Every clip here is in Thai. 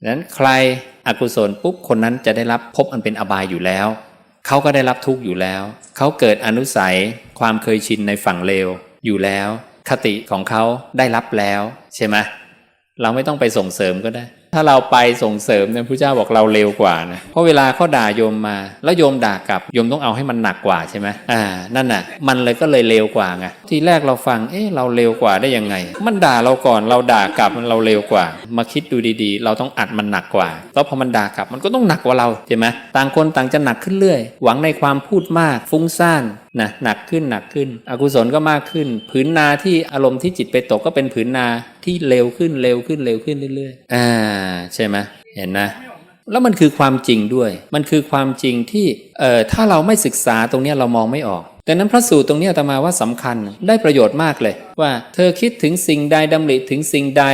ดังนั้นใครอกุศลปุ๊บคนนั้นจะได้รับพบอันเป็นอบายอยู่แล้ว เขาก็ได้รับทุกข์อยู่แล้ว เขาเกิดอนุสัยความเคยชินในฝั่งเลวอยู่แล้ว คติของเขาได้รับแล้ว ใช่ไหมเราไม่ต้องไปส่งเสริมก็ได้ ถ้าเราไปส่งเสริมเนี่ยพระเจ้าบอกเราเร็วกว่านะเพราะเวลาเขาด่าโยมมา แล้วโยมด่ากลับโยมต้องเอาให้มันหนักกว่าใช่ไหมอ่านั่นน่ะ มันเลยก็เลยเร็วกว่าไงทีแรกเราฟังเอ๊ะเราเร็วกว่าได้ยังไง มันด่าเราก่อนเราด่ากลับมันเราเร็วกว่า มาคิดดูดีๆ เราต้องอัดมันหนักกว่าแล้วพอมันด่ากลับมันก็ต้องหนักกว่าเราใช่ไหมต่างคนต่างจะหนักขึ้นเรื่อย หวังในความพูดมากฟุ้งซ่าน นะหนักขึ้นหนักขึ้น อกุศลก็มากขึ้น ผืนนาที่อารมณ์ที่จิตไปตกก็เป็นผืนนาที่เร็วขึ้นเร็วขึ้นเร็วขึ้นเรื่อยๆ อ่าใช่ไหมเห็นนะแล้วมันคือความจริงด้วย มันคือความจริงที่เอ่อถ้าเราไม่ศึกษาตรงนี้เรามองไม่ออก แต่นั้นพระสูตรตรงนี้อาตมาว่าสำคัญได้ประโยชน์มากเลย ว่าเธอคิดถึงสิ่งใดดำริถึงสิ่งใด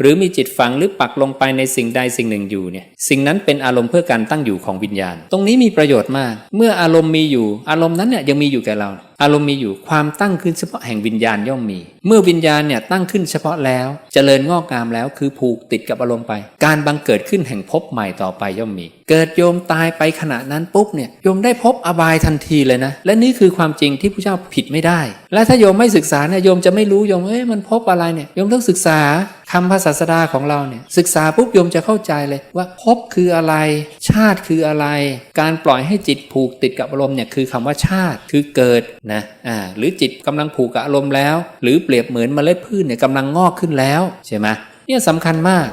หรือมีจิตฝังหรือปักลงไปในสิ่งใดสิ่งหนึ่งอยู่เนี่ยสิ่งนั้นเป็นอารมณ์เพื่อการตั้งอยู่ของวิญญาณ ตรงนี้มีประโยชน์มาก เมื่ออารมณ์มีอยู่ อารมณ์นั้นเนี่ยยังมีอยู่แก่เรา อารมณ์มีอยู่ความตั้งขึ้นเฉพาะแห่งวิญญาณย่อมมี เมื่อวิญญาณเนี่ยตั้งขึ้นเฉพาะแล้วจเจริญงอกงามแล้วคือผูกติดกับอารมณ์ไป การบังเกิดขึ้นแห่งภพใหม่ต่อไปย่อมมี เกิดโยมตายไปขณะนั้นปุ๊บเนี่ยโยมได้พบอบายทันทีเลยนะ และนี่คือความจริงที่พระเจ้าผิดไม่ได้ และถ้าโยมไม่ศึกษาเนี่ยโยมจะไม่รู้โยมเอ้ยมันพบอะไรเนี่ยโยมต้องศึกษาคำภาษาสดาของเราเนี่ยศึกษาปุ๊บโยมจะเข้าใจเลยว่าภพคืออะไร ชาติคืออะไร การปล่อยให้จิตผูกติดกับอารมณ์เนี่ยคือคำว่าชาติคือเกิดนะอ่าหรือจิตกำลังผูกกับอารมณ์แล้ว หรือเปรียบเหมือนเมล็ดพืชเนี่ยกำลังงอกขึ้นแล้วใช่ไหมเนี่ยสำคัญมาก